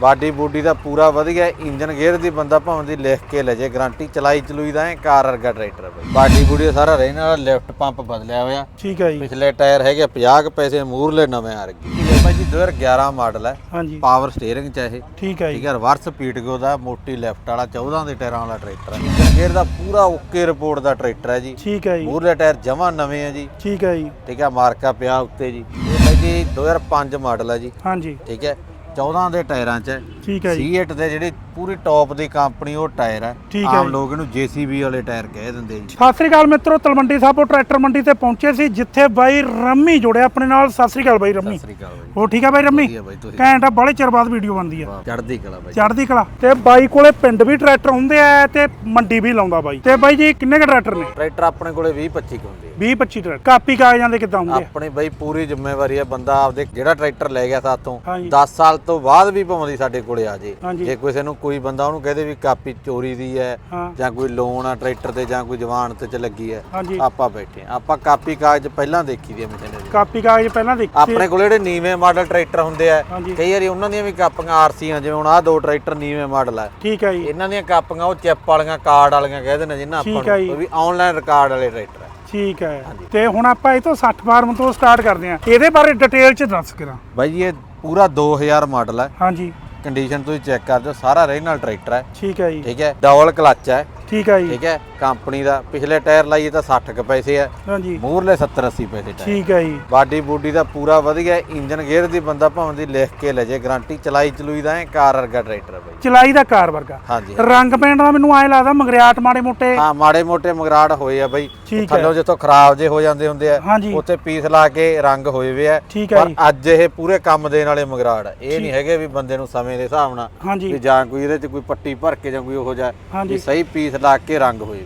Body ਬੂਡੀ ਦਾ ਪੂਰਾ ਵਧੀਆ engine gear ਦੀ ਬੰਦਾ ਭਾਵੇਂ ਦੀ ਲਿਖ ਕੇ ਲੈ ਜੇ ਗਾਰੰਟੀ ਚਲਾਈ ਚਲੂਈ ਦਾ ਐ ਕਾਰ ਵਰਗਾ ਟਰੈਕਟਰ ਬਾਈ। ਬਾਡੀ ਬੂਡੀ ਦਾ ਸਾਰਾ ਰਹਿਣ ਵਾਲਾ ਲੈਫਟ ਪੰਪ ਬਦਲਿਆ ਹੋਇਆ। ਠੀਕ ਹੈ ਜੀ। ਪਿਛਲੇ ਟਾਇਰ ਹੈਗੇ 50 ਕੁ ਪੈਸੇ ਮੂਰਲੇ ਨਵੇਂ ਆ ਰਗੇ ਇਹ ਬਾਈ ਜੀ 2011 ਮਾਡਲ ਹੈ ਹਾਂਜੀ। ਪਾਵਰ ਸਟੀਅਰਿੰਗ ਚ ਇਹ। ਠੀਕ ਹੈ ਠੀਕ ਹੈ ਰਿਵਰਸ ਪੀਟਗੋ ਦਾ ਮੋਟੀ ਲੈਫਟ ਵਾਲਾ 14 ਦੇ ਟਾਇਰਾਂ ਵਾਲਾ ਟਰੈਕਟਰ ਹੈ ਇੰਜਨ ਗੇਅਰ ਦਾ ਪੂਰਾ ਓਕੇ ਰਿਪੋਰਟ ਦਾ ਟਰੈਕਟਰ ਹੈ ਜੀ। ਠੀਕ ਹੈ ਜੀ। ਮੂਰਲੇ ਟਾਇਰ ਜਮਾ ਨਵੇਂ ਹੈ ਜੀ। ਠੀਕ ਹੈ ਜੀ। ਠੀਕ ਹੈ ਮਾਰਕਾ ਪਿਆ ਉੱਤੇ ਜੀ। ਇਹ ਬਾਈ ਜੀ 2005 ਮਾਡਲ ਹੈ ਜੀ। ਹਾਂਜੀ। ਠੀਕ ਹੈ 14 ਦੇ ਟਾਇਰਾਂ 'ਚ ਹੈ ਠੀਕ ਹੈ ਜੀ। C8 ਦੇ ਜਿਹੜੀ ਪੂਰੀ ਟੌਪ ਦੀ ਕੰਪਨੀ ਉਹ ਟਾਇਰ ਹੈ। ਠੀਕ ਹੈ ਆਮ ਜੀ। ਲੋਕ ਇਹਨੂੰ JCB ਵਾਲੇ ਟਾਇਰ ਕਹਿ ਦਿੰਦੇ ਜੀ। ਸਤਿ ਸ੍ਰੀ ਅਕਾਲ ਮਿੱਤਰੋ ਤਲਵੰਡੀ ਸਾਬੋ ਟਰੈਕਟਰ ਮੰਡੀ ਤੇ ਪਹੁੰਚੇ ਸੀ ਜਿੱਥੇ ਬਾਈ ਰੰਮੀ ਜੁੜਿਆ ਆਪਣੇ ਨਾਲ। ਸਤਿ ਸ੍ਰੀ ਅਕਾਲ ਬਾਈ ਰੰਮੀ। ਸਤਿ ਸ੍ਰੀ ਅਕਾਲ ਬਾਈ। ਹੋ ਠੀਕ ਹੈ ਬਾਈ ਰੰਮੀ? ਵਧੀਆ ਬਾਈ ਤੁਸੀਂ ਘੈਂਟ ਆ ਬੜੇ ਚਿਰ ਬਾਅਦ ਵੀਡੀਓ ਬਣਦੀ ਆ। ਵਾਹ, ਚੜ੍ਹਦੀ ਕਲਾ ਬਾਈ। ਚੜ੍ਹਦੀ ਕਲਾ। ਤੇ ਬਾਈ ਕੋਲੇ ਪਿੰਡ ਵੀ ਟਰੈਕਟਰ ਹੁੰਦੇ ਆ ਤੇ ਮੰਡੀ ਵੀ ਲਾਉਂਦਾ ਬਾਈ। ਤੇ ਬਾਈ ਜੀ ਕਿੰਨੇ ਕ ਟਰੈਕਟਰ ਨੇ? ਟਰੈਕਟਰ ਆਪਣੇ ਕੋਲੇ 20 25 ਕੁ ਹੁੰਦੇ ਆ। 20 25 ਟਰੈਕਟਰ ਕਾਪੀ ਕਾਗਜ਼ਾਂ ਦੇ ਕਿੱਦਾਂ ਹੁੰਦੇ ਆ? ਆਪਣੀ ਬਾਈ ਪੂਰੀ ਜ਼ਿੰਮੇਵਾਰੀ ਹੈ ਬੰਦਾ ਆਪਦੇ ਜਿਹੜਾ ਟਰੈਕਟਰ ਲੈ ਗਿਆ ਸਾਥੋਂ ਹਾਂਜੀ। 10 ਸਾਲ ਤੋਂ ਬਾਅਦ ਵੀ ਭਾਵੇਂ ਦੀ ਸਾਡੇ ਕੋਲੇ ਆ ਜੇ। ਹਾਂਜੀ। ਜੇ ਕਿਸੇ ਨੂੰ ਕੋਈ ਬੰਦਾ ਉਹਨੂੰ ਕਹਦੇ ਵੀ ਕਾਪੀ ਚੋਰੀ ਦੀ ਹੈ ਹਾਂ। ਜਾਂ ਕੋਈ ਲੋਨ ਆ ਟਰੈਕਟਰ ਤੇ ਜਾਂ ਕੋਈ ਜਵਾਨ ਤੇ ਚ ਲੱਗੀ ਹੈ ਹਾਂਜੀ। ਆਪਾਂ ਬੈਠੇ ਹਾਂ। ਆਪਾਂ ਕਾਪੀ ਕਾਗਜ਼ ਪਹਿਲਾਂ ਦੇਖੀ ਦੀ ਮਸ਼ੀਨਰੀ ਕਾਪੀ ਕਾਗਜ਼ ਪਹਿਲਾਂ ਦੇਖੀ ਆਪਣੇ ਕੋਲ ਜਿਹੜੇ ਨੀਵੇਂ ਮਾਡਲ ਟਰੈਕਟਰ ਹੁੰਦੇ ਆ ਹਾਂਜੀ। ਕਈ ਵਾਰੀ ਉਹਨਾਂ ਦੀਆਂ ਵੀ ਕਾਪੀਆਂ ਆਰਸੀਆਂ ਜਿਵੇਂ ਹੁਣ ਆਹ ਦੋ ਟਰੈਕਟਰ ਨੀਵੇਂ ਮਾਡਲ ਆ। ਠੀਕ ਹੈ ਜੀ। ਇਹਨਾਂ ਦੀਆਂ ਕਾਪੀਆਂ ਉਹ ਚਿੱਪ ਵਾਲੀਆਂ ਕਾਰਡ ਵਾਲੀਆਂ ਕਹਿੰਦੇ ਨੇ ਜਿੰਨਾ ਆਪਾਂ ਹੈ ਜੀ। ਨੂੰ ਉਹ ਵੀ ਆਨਲਾਈਨ ਰਿਕਾਰਡ ਵਾਲੇ ਟਰੈਕਟਰ ਆ। ਠੀਕ ਹੈ। ਤੇ ਹੁਣ ਆਪਾਂ ਇਹ ਤੋਂ 60 ਫਾਰਮ ਤੋਂ ਸਟਾਰਟ ਕਰਦੇ ਆ ਇਹਦੇ ਬਾਰੇ ਡਿਟੇਲ ਚ ਦੱਸ ਕਰਾਂ। ਬਾਈ ਜੀ ਇਹ ਪੂਰਾ 2000 ਮਾਡਲ ਹੈ। ਹਾਂਜੀ। ਕੰਡੀਸ਼ਨ ਤੁਸੀਂ ਚੈੱਕ ਕਰ ਦਿਓ ਸਾਰਾ ਰੀਜਨਲ ਟਰੈਕਟਰ ਹੈ। ਠੀਕ ਹੈ ਜੀ। ਠੀਕ ਹੈ ਡਬਲ ਕਲਚ ਹੈ। ਠੀਕ ਹੈ ਜੀ। ਠੀਕ ਹੈ ਕੰਪਨੀ ਦਾ ਪਿਛਲੇ ਟਾਇਰ ਲਾਈਏ ਤਾਂ 60 ਕੁ ਪੈਸੇ ਆ। ਹਾਂਜੀ। ਮੂਰਲੇ 70 80 ਪੈਸੇ ਟਾਇਰ। ਠੀਕ ਹੈ ਜੀ। ਬਾਡੀ ਬੂਡੀ ਦਾ ਪੂਰਾ ਵਧੀਆ ਇੰਜਨ ਗੇਅਰ ਦੀ ਬੰਦਾ ਭਾਵੇਂ ਦੀ ਲਿਖ ਕੇ ਲੈ ਜੇ ਗਾਰੰਟੀ ਚਲਾਈ ਚਲੂਈ ਦਾ ਐ ਕਾਰ ਵਰਗਾ ਟਰੈਕਟਰ ਹੈ ਬਾਈ। ਚਲਾਈ ਦਾ ਕਾਰ ਵਰਗਾ। ਹਾਂਜੀ। ਰੰਗ ਪੈਂਟ ਦਾ ਮੈਨੂੰ ਐ ਲੱਗਦਾ ਮਗਰਿਆਟ ਮਾੜੇ ਮੋਟੇ। ਹਾਂ ਮਾੜੇ ਮੋਟੇ ਮਗਰਾੜ ਹੋਏ ਆ ਬਾਈ। ਥੱਲੋਂ ਜਿੱਥੋਂ ਖਰਾਬ ਜੇ ਹੋ ਜਾਂਦੇ ਹੁੰਦੇ ਆ ਉੱਥੇ ਪੀਸ ਲਾ ਕੇ ਰੰਗ ਹੋਏ ਵੇ ਆ। ਪਰ ਅੱਜ ਇਹ ਪੂਰੇ ਕੰਮ ਦੇਣ ਵਾਲੇ ਮਗਰਾੜ। ਇਹ ਨਹੀਂ ਹੈਗੇ ਵੀ ਬੰਦੇ ਨੂੰ ਸਮੇਂ ਦੇ ਹਿਸਾਬ ਨਾਲ ਵੀ ਜਾਂ ਕੋਈ ਇਹਦੇ 'ਚ ਕੋਈ ਪੱਟੀ ਭਰ ਕੇ ਜਾਂ ਕੋਈ ਉਹੋ ਜਿਹਾ ਵੀ ਸਹੀ ਪੀਸ ਲਾ ਕੇ ਰੰਗ ਹੋਏ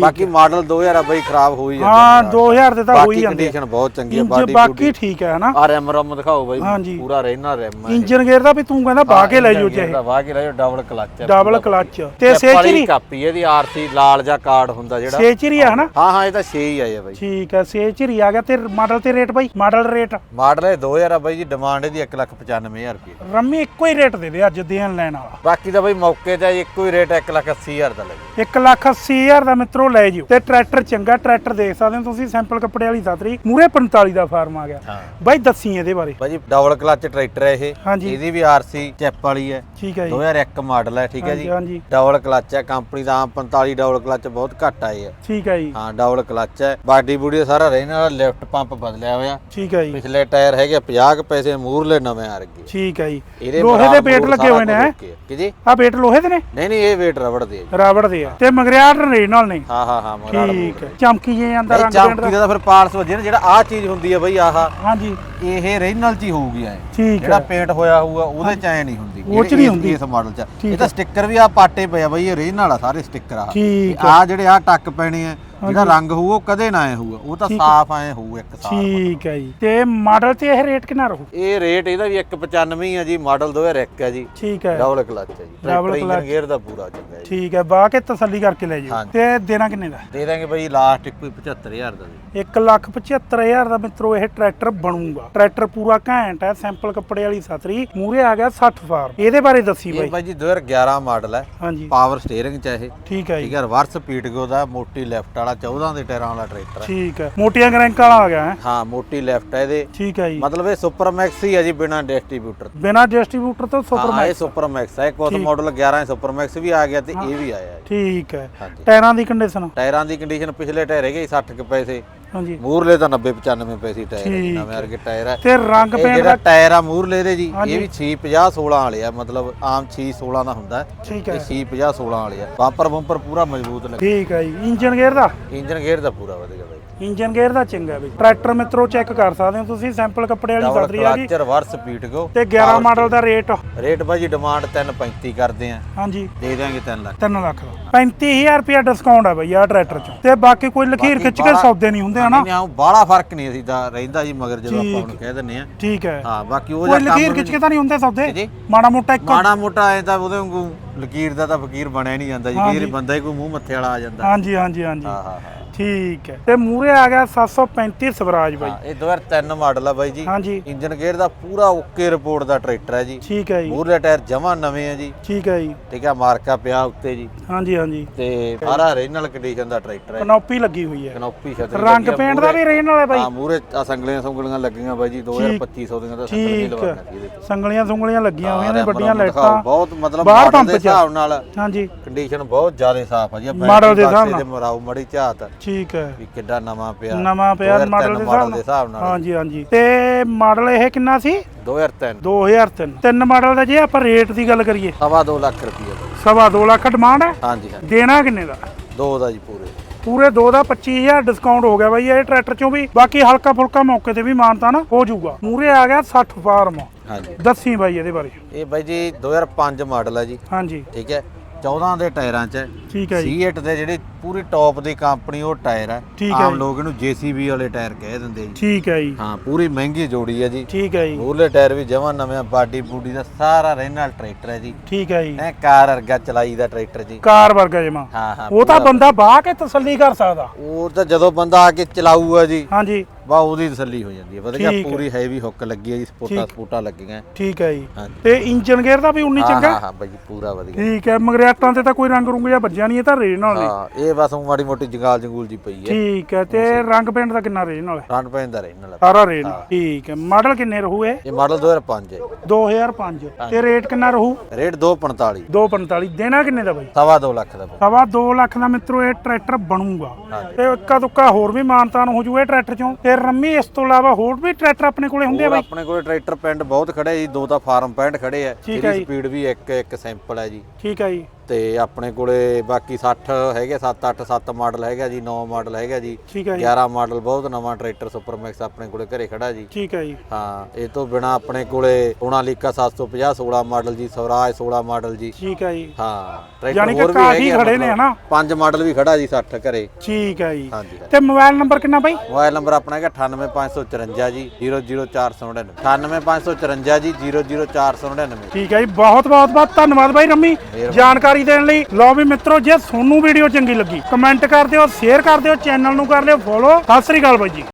ਬਾਕੀ ਮਾਡਲ 2000 ਆ ਬਾਈ ਖਰਾਬ ਹੋ ਹੀ ਜਾਂਦਾ ਹਾਂ 2000 ਤੇ ਤਾਂ ਹੋ ਹੀ ਜਾਂਦੇ ਕੰਡੀਸ਼ਨ ਬਹੁਤ ਚੰਗੀ ਆ ਬਾਡੀ ਬਾਕੀ ਠੀਕ ਹੈ ਹਨਾ? ਆ ਰੈਮ ਰਮ ਦਿਖਾਓ ਬਾਈ ਪੂਰਾ ਰਹਿਣਾ ਰੈਮ ਇੰਜਨ ਗੇਅਰ ਦਾ ਵੀ ਤੂੰ ਕਹਿੰਦਾ ਵਾਹ ਕੇ ਲੈ ਜਾਓ ਚਾਹੇ ਵਾਹ ਕੇ ਲੈ ਜਾਓ ਡਬਲ ਕਲਚ ਹੈ ਡਬਲ ਕਲਚ ਤੇ ਸੇਚਰੀ ਕਾਪੀ ਇਹਦੀ ਆਰਸੀ ਲਾਲ ਜਾਂ ਕਾਰਡ ਹੁੰਦਾ ਜਿਹੜਾ। ਸੇਚਰੀ ਆ ਹਨਾ? ਹਾਂ ਹਾਂ ਇਹ ਤਾਂ 6 ਹੀ ਆਇਆ ਬਾਈ। ਠੀਕ ਹੈ ਸੇਚਰੀ ਆ ਗਿਆ ਤੇ ਮਾਡਲ ਤੇ ਰੇਟ ਬਾਈ ਮਾਡਲ ਰੇਟ ਮਾਡਲ ਇਹ 2000 ਬਾਈ ਜੀ ਡਿਮਾਂਡ ਇਹਦੀ 195000 ਰੁਪਏ। ਰੰਮੀ ਇੱਕੋ ਹੀ ਰੇਟ ਦੇ ਦੇ ਅੱਜ ਦੇਣ ਲੈਣ ਵਾਲਾ। ਬਾਕੀ ਦਾ ਬਾਈ ਮੌਕੇ ਤੇ ਇੱਕੋ ਹੀ ਰੇਟ 180000 ਦਾ ਲੱਗੇ 180000 50000 ਦਾ ਮਿੱਤਰੋ ਲੈ ਜਿਓ। ਤੇ ਟਰੈਕਟਰ ਚੰਗਾ ਟਰੈਕਟਰ ਦੇਖ ਸਕਦੇ ਹੋ ਤੁਸੀਂ ਸੈਂਪਲ ਕੱਪੜੇ ਵਾਲੀ ਦਾਤਰੀ ਮੂਰੇ 45 ਦਾ ਫਾਰਮ ਆ ਗਿਆ। ਬਾਈ ਦੱਸੀ ਇਹਦੇ ਬਾਰੇ। ਭਾਜੀ ਡਬਲ ਕਲਚ ਟਰੈਕਟਰ ਹੈ ਇਹ। ਇਹਦੀ ਵੀ ਆਰਸੀ ਚੈਪ ਵਾਲੀ ਹੈ। ਠੀਕ ਹੈ ਜੀ। 2001 ਮਾਡਲ ਹੈ ਠੀਕ ਹੈ ਜੀ। ਡਬਲ ਕਲਚ ਹੈ ਕੰਪਨੀ ਦਾ ਆਮ 45 ਡਬਲ ਕਲਚ ਬਹੁਤ ਘੱਟ ਆਏ ਆ ਠੀਕ ਹੈ ਜੀ। ਹਾਂ ਡਬਲ ਕਲਚ ਹੈ। ਬਾਡੀ ਬੂਡੀ ਸਾਰਾ ਰਹਿਣ ਵਾਲਾ ਲਿਫਟ ਪੰਪ ਬਦਲਿਆ ਹੋਇਆ। ਠੀਕ ਹੈ ਜੀ। ਪਿਛਲੇ ਟਾਇਰ ਹੈਗੇ 50 ਪੈਸੇ ਮੂਰਲੇ ਨਵੇਂ ਆ ਰਗੇ ਠੀਕ ਹੈ ਜੀ। ਲੋਹੇ ਦੇ ਪੇਟ ਲੱਗੇ ਹੋਏ ਨੇ ਕਿ ਜੀ? ਆ ਪੇਟ ਲੋਹੇ ਦੇ ਨੇ? ਨਹੀਂ ਨਹੀਂ ਇਹ ਵੇਟ ਰਬੜ ਦੇ ਆ ਜੀ। ਰਾਵੜ ਦੇ ਆ। ਤੇ ਮਗਰਿਆਟ ਨਾਲ ਨੇ। ਹਾਂ ਹਾਂ ਹਾਂ ਮਰਾੜ ਠੀਕ ਹੈ। ਚਮਕੀ ਜੇ ਜਾਂਦਾ ਇਹ ਰੰਗ ਪੈਂਟ ਚਮਕੀ ਦਾ। ਦਾ ਤਾਂ ਫਿਰ ਪਾਰਸ ਵਜੇ ਨਾ ਜਿਹੜਾ ਆਹ ਚੀਜ਼ ਹੁੰਦੀ ਹੈ ਬਈ ਆਹ। ਹਾਂਜੀ। ਇਹ ਰੀਜਨਲ ਚ ਹੀ ਹੋਊਗੀ ਐ। ਠੀਕ ਜਿਹੜਾ ਹੈ। ਪੇਂਟ ਹੋਇਆ ਹੋਊਗਾ ਉਹਦੇ ਚ ਐ ਨਹੀਂ ਹੁੰਦੀ। ਉਹ ਚ ਜਿਹੜੇ ਨਹੀਂ ਇਸ- ਹੁੰਦੀ। ਇਸ ਮਾਡਲ ਚ। ਠੀਕ ਇਹ ਤਾਂ ਸਟicker ਵੀ ਆ ਪਾਟੇ ਪਏ ਆ ਬਈ ਇਹ ਰੀਜਨਲ ਆ ਸਾਰੇ ਸਟicker ਆ। ਠੀਕ ਆ ਜਿਹੜੇ ਆ ਟੱਕ ਪੈਣੇ ਆ ਜਿਹੜਾ ਰੰਗ ਹੋਊ ਉਹ ਕਦੇ ਨਾ ਐ ਹੋਊਗਾ ਉਹ ਤਾਂ ਸਾਫ਼ ਐ ਹੋਊ ਇੱਕ ਸਾਲ ਠੀਕ ਹੈ ਜੀ। ਤੇ ਮਾਡਲ ਤੇ ਇਹ ਰੇਟ ਕਿੰਨਾ ਰਹੂ? ਇਹ ਰੇਟ ਇਹਦਾ ਵੀ 195 ਹੀ ਆ ਜੀ ਮਾਡਲ 2001 ਹੈ ਜੀ। ਠੀਕ ਹੈ। ਡਬਲ ਕਲਚ ਹੈ ਜੀ। Double clutch। ਗੇਅਰ ਦਾ ਪੂਰਾ ਚੰਗਾ ਹੈ ਜੀ। ਠੀਕ ਹੈ ਬਾਹ ਕੇ ਤਸੱਲੀ ਕਰਕੇ ਲੈ ਜਿਓ। ਤੇ ਦੇਣਾ ਕਿੰਨੇ ਦਾ? ਦੇ ਦਾਂਗੇ ਬਈ ਲਾਸਟ ਕੋਈ 75000 ਦਾ ਜੀ। 1 ਲੱਖ 75000 ਦਾ ਮਿੱਤਰੋ ਇਹ ਟਰੈਕਟਰ ਬਣੂਗਾ। ਟਰੈਕਟਰ ਪੂਰਾ ਘੈਂਟ ਹੈ ਸੈਂਪਲ ਕੱਪੜੇ ਵਾਲੀ ਸਤਰੀ ਮੂਰੇ ਆ ਗਿਆ 60 ਫਾਰ। ਇਹਦੇ ਬਾਰੇ ਦੱਸੀ ਇਹ ਬਾਈ। ਬਾਈ ਜੀ 2011 ਮਾਡਲ ਹੈ। ਹਾਂਜੀ। ਪਾਵਰ ਸਟੀਅਰਿੰਗ ਚ ਹੈ ਇਹ। ਠੀਕ ਹੈ ਜੀ। ਠੀਕ ਹੈ ਰਿਵਰਸ ਪੀਟਗੋ ਦਾ ਮੋਟੀ ਲੈਫਟ ਵਾਲਾ 14 ਦੇ ਟਾਇਰਾਂ ਵਾਲਾ ਟਰੈਕਟਰ ਹੈ। ਠੀਕ ਹੈ। ਮੋਟੀਆਂ ਕਰੈਂਕ ਵਾਲਾ ਆ ਗਿਆ ਹੈ। ਹਾਂ ਮੋਟੀ ਲੈਫਟ ਹੈ ਇਹਦੇ। ਠੀਕ ਹੈ ਜੀ। ਮਤਲਬ ਇਹ ਸੁਪਰ ਮੈਕਸ ਹੀ ਹੈ ਜੀ ਬਿਨਾ ਡਿਸਟ੍ਰੀਬਿਊਟਰ ਬਿਨਾ ਡਿਸਟ੍ਰੀਬਿਊਟਰ ਤੋਂ ਸੁਪਰ ਹਾਂ ਇਹ ਸੁਪਰ ਮੈਕਸ ਹੈ ਕੋਸ ਮਾਡਲ 11 ਸੁਪਰ ਮੈਕਸ ਵੀ ਆ ਗਿਆ ਤੇ ਇਹ ਵੀ ਆਇਆ ਹੈ ਠੀਕ ਹੈ। ਹਾਂਜੀ। ਟਾਇਰਾਂ ਦੀ ਕੰਡੀਸ਼ਨ? ਟਾਇਰਾਂ ਦੀ ਕੰਡੀਸ਼ਨ ਪਿਛਲੇ ਟਾਇਰ ਹੈਗੇ 60 ਕੁ ਪੈਸੇ। ਹਾਂਜੀ। ਮੂਰਲੇ ਤਾਂ 90 95 ਪੈਸੇ ਟਾਇਰ ਠੀਕ ਨਵੇਂ ਵਰਗੇ ਟਾਇਰ ਹੈ ਤੇ ਰੰਗ ਇਹ ਪੈਂਟ ਜਿਹੜਾ ਦਾ ਟਾਇਰ ਆ ਮੂਰਲੇ ਦੇ ਜੀ। ਇਹ ਵੀ 6 50 16 ਵਾਲੇ ਆ ਮਤਲਬ ਆਮ 6 16 ਦਾ ਹੁੰਦਾ। ਹੈ ਠੀਕ ਹੈ। ਇਹ 6 50 16 ਵਾਲੇ ਆ। ਬੰਪਰ ਬੰਪਰ ਪੂਰਾ ਮਜ਼ਬੂਤ ਲੱਗੇ। ਠੀਕ ਹੈ ਜੀ। ਇੰਜਨ ਗੇਅਰ ਦਾ? ਇੰਜਨ ਗੇਅਰ ਦਾ ਪੂਰਾ ਵਧੀਆ। ਇੰਜਨ ਗੇਅਰ ਦਾ ਚੰਗਾ ਬਈ। ਟਰੈਕਟਰ ਮਿੱਤਰੋ ਚੈੱਕ ਕਰ ਸਕਦੇ ਹੋ ਤੁਸੀਂ ਸੈਂਪਲ ਕੱਪੜੇ ਵਾਲੀ ਸਤਰੀ ਆ ਗਈ ਕਲਚ ਰਿਵਰਸ ਸਪੀਡ ਗੋ ਤੇ 11 ਮਾਡਲ ਦਾ ਰੇਟ ਰੇਟ ਬਾਈ ਜੀ ਡਿਮਾਂਡ 335 ਕਰਦੇ ਆ। ਹਾਂਜੀ। ਦੇ ਦਿਆਂਗੇ 3 ਲੱਖ। 3 ਲੱਖ ਦਾ। 35000 ਰੁਪਿਆ ਡਿਸਕਾਊਂਟ ਹੈ ਬਈ ਆ ਟਰੈਕਟਰ ਚੋਂ। ਤੇ ਬਾਕੀ ਕੋਈ ਲਖੀਰ ਖਿੱਚ ਕੇ ਸੌਦੇ ਨਹੀਂ ਹੁੰਦੇ ਹਨਾ? ਨਹੀਂ ਬਾਹਲਾ ਫ਼ਰਕ ਨਹੀਂ ਅਸੀਂ ਦਾ ਰਹਿੰਦਾ ਜੀ ਮਗਰ ਜਦੋਂ ਆਪਾਂ ਉਹਨੂੰ ਕਹਿ ਦਿੰਨੇ ਆ। ਠੀਕ ਹੈ। ਹਾਂ ਬਾਕੀ ਉਹ ਜਿਹੜਾ ਲਖੀਰ ਖਿੱਚ ਕੇ ਤਾਂ ਨਹੀਂ ਹੁੰਦੇ ਸੌਦੇ? ਜੀ। ਮਾੜਾ ਮੋਟਾ ਇੱਕ ਮਾੜਾ ਮੋਟਾ ਐ ਤਾਂ ਉਹਦੇ ਵਾਂਗੂ ਲਕੀਰ ਦਾ ਤਾਂ ਫਕੀਰ ਬਣਿਆ ਨਹੀਂ ਜਾਂਦਾ ਜੀ ਵਾਰੀ ਬੰਦਾ ਹੀ ਕੋਈ ਮੂੰਹ ਮੱਥੇ ਵਾਲਾ ਆ ਜਾਂਦਾ। ਹਾਂਜੀ ਹਾਂਜੀ ਹਾਂਜੀ। ਹਾਂ ਹਾਂ। ਠੀਕ ਹੈ। ਤੇ ਮੂਰੇ ਆ ਗਿਆ 735 ਸਵਰਾਜ ਬਾਈ। ਹਾਂ ਇਹ 2003 ਮਾਡਲ ਆ ਬਾਈ ਜੀ। ਹਾਂਜੀ। ਇੰਜਨ ਗੇਅਰ ਦਾ ਪੂਰਾ ਓਕੇ ਰਿਪੋਰਟ ਦਾ ਟਰੈਕਟਰ ਹੈ ਜੀ। ਠੀਕ ਹੈ ਜੀ। ਮੂਰਲੇ ਟਾਇਰ ਜਮਾ ਨਵੇਂ ਆ ਜੀ। ਠੀਕ ਹੈ ਜੀ। ਠੀਕ ਆ ਮਾਰਕਾ ਪਿਆ ਉੱਤੇ ਜੀ। ਹਾਂਜੀ ਹਾਂਜੀ। ਤੇ ਸਾਰਾ ਰੀਜਨਲ ਕੰਡੀਸ਼ਨ ਦਾ ਟਰੈਕਟਰ ਹੈ। ਕਨੋਪੀ ਲੱਗੀ ਹੋਈ ਹੈ। ਕਨੋਪੀ ਛਤਰੀ ਰੰਗ ਪੇਂਟ ਦਾ ਵੀ ਰੇਨ ਵਾਲਾ ਬਾਈ। ਹਾਂ ਮੂਰੇ ਆ ਸੰਗਲੀਆਂ ਸੰਗਲੀਆਂ ਲੱਗੀਆਂ ਬਾਈ ਜੀ 2500 ਦੀਆਂ ਤਾਂ ਸੰਗਲੀਆਂ ਲਵਾਉਣਾ ਸੀ ਇਹਦੇ ਤੇ ਸੰਗਲੀਆਂ ਸੁੰਗਲੀਆਂ ਲੱਗੀਆਂ ਹੋਈਆਂ ਨੇ ਹਾਂ, ਵੱਡੀਆਂ ਲਾਈਟਾਂ। ਬਹੁਤ ਮਤਲਬ ਮਾਡਲ ਦੇ। ਹਿਸਾਬ ਨਾਲ ਹਾਂਜੀ। ਕੰਡੀਸ਼ਨ ਬਹੁਤ ਜ਼ਿਆਦਾ ਸਾਫ਼ ਆ ਜੀ ਮਾਡਲ ਦੇ ਹਿਸਾਬ ਨਾਲ। ਮਰਾਉ ਮੜੀ ਝਾਤ। ਠੀਕ ਹੈ। ਵੀ ਕਿੱਡਾ ਨਵਾਂ ਪਿਆ। ਨਵਾਂ ਪਿਆ 2003 ਮਾਡਲ ਦੇ ਹਿਸਾਬ ਨਾਲ। ਹਾਂਜੀ ਹਾਂਜੀ। ਤੇ ਮਾਡਲ ਇਹ ਕਿੰਨਾ ਸੀ? 2003 2003 ਤਿੰਨ। ਮਾਡਲ ਦਾ ਜੇ ਆਪਾਂ ਰੇਟ ਦੀ ਗੱਲ ਕਰੀਏ। ਸਵਾ ਦੋ ਲੱਖ ਰੁਪਏ ਦਾ। ਸਵਾ ਦੋ ਲੱਖ ਡਿਮਾਂਡ ਹੈ? ਹਾਂਜੀ ਹਾਂਜੀ। ਦੇਣਾ ਕਿੰਨੇ ਦਾ? ਦੋ ਦਾ ਜੀ ਪੂਰੇ। ਪੂਰੇ 2 ਦਾ 25000 ਡਿਸਕਾਊਂਟ ਹੋ ਗਿਆ ਬਾਈ ਇਹ ਟਰੈਕਟਰ ਚੋਂ ਵੀ। ਬਾਕੀ ਹਲਕਾ ਫੁਲਕਾ ਮੌਕੇ ਤੇ ਵੀ ਮਾਨਤਾ ਨਾ ਹੋ ਜਾਊਗਾ। ਮੂਰੇ ਆ ਗਿਆ 60 ਫਾਰਮ ਹਾਂਜੀ। ਦੱਸੀ ਬਾਈ ਇਹਦੇ ਬਾਰੇ। ਇਹ ਬਾਈ ਜੀ 2005 ਮਾਡਲ ਹੈ ਜੀ। ਹਾਂਜੀ। ਠੀਕ ਹੈ। 14 ਦੇ ਟਾਇਰਾਂ 'ਚ ਠੀਕ ਹੈ ਜੀ। C8 ਦੇ ਜਿਹੜੀ ਪੂਰੀ ਟੌਪ ਦੀ ਕੰਪਨੀ ਉਹ ਟਾਇਰ ਹੈ। ਠੀਕ ਹੈ ਆਮ ਜੀ। ਲੋਕ ਇਹਨੂੰ JCB ਵਾਲੇ ਟਾਇਰ ਕਹਿ ਦਿੰਦੇ ਜੀ। ਠੀਕ ਹੈ ਜੀ। ਹਾਂ ਪੂਰੀ ਮਹਿੰਗੀ ਜੋੜੀ ਹੈ ਜੀ। ਠੀਕ ਹੈ ਜੀ। ਮੂਰਲੇ ਟਾਇਰ ਵੀ ਜਮਾਂ ਨਵੇਂ ਬਾਡੀ ਬੂਡੀ ਦਾ ਸਾਰਾ ਰਹਿਣਾ ਟਰੈਕਟਰ ਹੈ ਜੀ। ਠੀਕ ਹੈ ਜੀ। ਐ ਕਾਰ ਵਰਗਾ ਚਲਾਈ ਦਾ ਟਰੈਕਟਰ ਜੀ। ਕਾਰ ਵਰਗਾ ਜਮਾ। ਹਾਂ ਹਾਂ ਉਹ ਤਾਂ ਬੰਦਾ ਬਾਹ ਕੇ ਤਸੱਲੀ ਕਰ ਸਕਦਾ। ਉਹ ਤਾਂ ਜਦੋਂ ਬੰਦਾ ਆ ਕੇ ਚਲਾਊਗਾ ਜੀ ਹਾਂਜੀ। ਬਾ ਉਹਦੀ ਤਸੱਲੀ ਹੋ ਜਾਂਦੀ ਹੈ। ਵਧੀਆ ਠੀਕ ਹੈ। ਪੂਰੀ ਹੈਵੀ ਹੁੱਕ ਲੱਗੀ ਹੈ ਜੀ ਸਪੋਟਾ ਠੀਕ। ਸਪੋਟਾ ਲੱਗੀਆਂ। ਠੀਕ ਹੈ ਜੀ। ਹਾਂਜੀ। ਤੇ ਇੰਜਨ ਗੇਅਰ ਦਾ ਵੀ 19 ਹਾਂ ਚੰਗਾ? ਹਾਂ ਹਾਂ ਬਾਈ ਜੀ ਪੂਰਾ ਵਧੀਆ। ਠੀਕ ਹੈ। ਮਗਰਿਆਟਾਂ ਤੇ ਤਾਂ ਕੋਈ ਰੰਗ ਰੁੰਗ ਜਿਹਾ ਵੱਜਿਆ ਨਹੀਂ ਇਹ ਤਾਂ ਰੇਜ ਨਾਲ ਨੇ। ਹਾਂ ਇਹ ਬਸ ਊਂ ਮਾੜੀ ਮੋਟੀ ਜੰਗਾਲ ਜੰਗੂਲ ਜੀ ਪਈ ਹੈ। ਠੀਕ ਹੈ ਤੇ ਰੰਗ ਪੇਂਟ ਦਾ ਕਿੰਨਾ ਰੇਜ ਨਾਲ ਹੈ? ਫਰੰਟ ਪੈਂਦਾ ਰਹਿਣ ਵਾਲਾ ਸਾਰਾ ਰੇਜ ਨਾਲ ਠੀਕ ਹੈ। ਮਾਡਲ ਕਿੰਨੇ ਰਹੂ ਇਹ ਇਹ ਮਾਡਲ 2005 ਹੈ। 2005 ਤੇ ਰੇਟ ਕਿੰਨਾ ਰਹੂ? ਰੇਟ 245 245 ਦੇਣਾ ਕਿੰਨੇ ਦਾ ਬਾਈ? ਸਵਾ ਦੋ ਲੱਖ ਦਾ। ਸਵਾ 2 ਲੱਖ ਦਾ ਮਿੱਤਰੋ ਇਹ ਟਰੈਕਟਰ ਬਣੂਗਾ। ਹਾਂਜੀ। ਤੇ ਇੱਕਾ ਦੁੱਕਾ ਹੋਰ ਵੀ ਮਾਨਤਾਨ ਹੋ ਜੂ ਇਹ ਟਰੈਕਟਰ ਚੋਂ। ਤੇ ਰੰਮੀ ਇਸ ਤੋਂ ਇਲਾਵਾ ਹੋਰ ਵੀ ਟਰੈਕਟਰ ਆਪਣੇ ਕੋਲੇ ਹੁੰਦੇ ਆ ਹੋਰ ਬਾਈ? ਆਪਣੇ ਕੋਲ ਟਰੈਕਟਰ ਪਿੰਡ ਬਹੁਤ ਖੜੇ ਜੀ। ਦੋ ਤਾਂ ਫਾਰਮ ਪੈਂਟ ਖੜੇ ਆ। ਠੀਕ ਹੈ ਜੀ। ਸਪੀਡ ਵੀ ਇੱਕ ਇੱਕ ਸੈਂਪਲ ਹੈ ਜੀ। ਠੀਕ ਹੈ ਜੀ। ਤੇ ਆਪਣੇ ਕੋਲੇ ਬਾਕੀ 60 ਹੈਗੇ 7 8 7 ਮਾਡਲ ਹੈਗਾ ਜੀ 9 ਮਾਡਲ ਹੈਗਾ ਜੀ ਠੀਕ ਹੈ ਜੀ। 11 ਮਾਡਲ ਬਹੁਤ ਨਵਾਂ ਟਰੈਕਟਰ ਸੁਪਰ ਮੈਕਸ ਆਪਣੇ ਕੋਲੇ ਘਰੇ ਖੜਾ ਜੀ। ਠੀਕ ਹੈ ਜੀ। ਹਾਂ ਇਹ ਤੋਂ ਬਿਨਾ ਆਪਣੇ ਕੋਲੇ ਸੋਨਾਲੀਕਾ 750 16 ਮਾਡਲ ਜੀ ਸਵਰਾਜ 16 ਮਾਡਲ ਜੀ। ਠੀਕ ਹੈ ਜੀ। ਹਾਂ ਟਰੈਕਟਰ ਹੋਰ ਵੀ ਹੈਗੇ ਖੜੇ ਨੇ। ਹਨਾ? ਪੰਜ ਮਾਡਲ ਵੀ ਖੜਾ ਜੀ 60 ਘਰੇ। ਠੀਕ ਹੈ ਜੀ। ਤੇ ਮੋਬਾਈਲ ਨੰਬਰ ਕਿੰਨਾ ਬਾਈ? ਮੋਬਾਈਲ ਨੰਬਰ ਆਪਣਾ ਹੈਗਾ 98554 ਜੀ 00499 98554 ਜੀ 00499 ਠੀਕ ਹੈ ਜੀ ਬਹੁਤ ਬਹੁਤ ਬਹੁਤ ਧੰਨਵਾਦ ਬਾਈ ਰੰਮੀ। ਜਾਣਕਾਰੀ ਦੇਣ ਲਈ ਲਓ ਵੀ ਮਿੱਤਰੋ, ਜੇ ਤੁਹਾਨੂੰ ਵੀਡੀਓ ਚੰਗੀ ਲੱਗੀ ਕਮੈਂਟ ਕਰ ਦਿਓ ਸ਼ੇਅਰ ਕਰ ਦਿਓ ਚੈਨਲ ਨੂੰ ਕਰ ਲਿਓ ਫੋਲੋ ਸਤਿ ਸ੍ਰੀ ਅਕਾਲ ਬਾਈ ਜੀ।